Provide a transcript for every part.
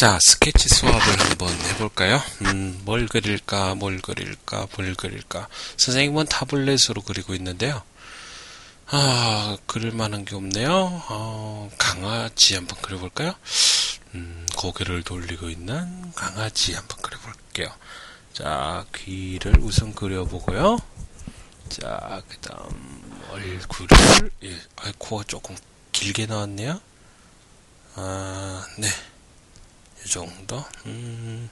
자, 스케치 수업을 한번 해볼까요? 음, 뭘 그릴까, 뭘 그릴까, 뭘 그릴까. 선생님은 타블렛으로 그리고 있는데요. 아, 그릴 만한 게 없네요. 어, 강아지 한번 그려볼까요? 음, 고개를 돌리고 있는 강아지 한번 그려볼게요. 자, 귀를 우선 그려보고요. 자, 그 다음, 얼굴을, 예, 아, 코가 조금 길게 나왔네요. 아, 네. 이 정도. 음,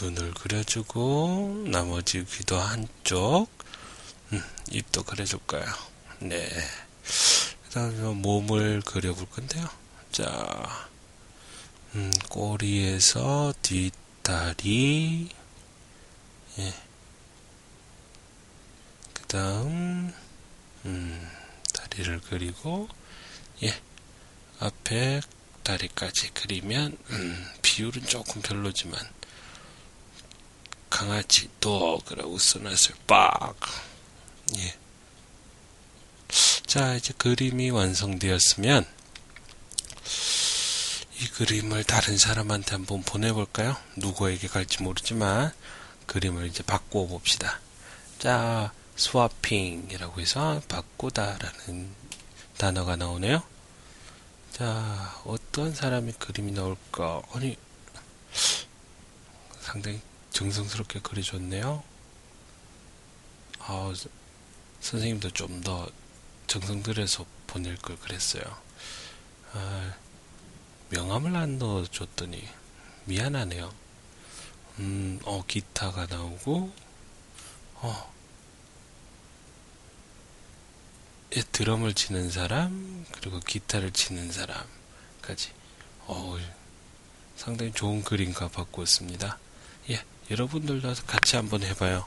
눈을 그려주고 나머지 귀도 한쪽. 음, 입도 그려줄까요? 네. 그다음에 몸을 그려볼 건데요. 자, 음, 꼬리에서 뒷다리. 예. 그 다음 음, 다리를 그리고 예. 앞에 다리까지 그리면 음, 비율은 조금 별로지만 강아지 도 그러고 써놨어요. 빡. 예. 자 이제 그림이 완성되었으면 이 그림을 다른 사람한테 한번 보내볼까요? 누구에게 갈지 모르지만 그림을 이제 바꾸어 봅시다. 자 스와핑이라고 해서 바꾸다라는 단어가 나오네요. 자, 어떤 사람의 그림이 나올까? 아니, 상당히 정성스럽게 그려줬네요. 아, 선생님도 좀 더 정성 들여서 보낼 걸 그랬어요. 아, 명함을 안 넣어줬더니 미안하네요. 음, 어, 기타가 나오고, 어, 예, 드럼을 치는 사람, 그리고 기타를 치는 사람까지. 어, 상당히 좋은 그림과 바꾸었습니다. 예, 여러분들도 같이 한번 해봐요.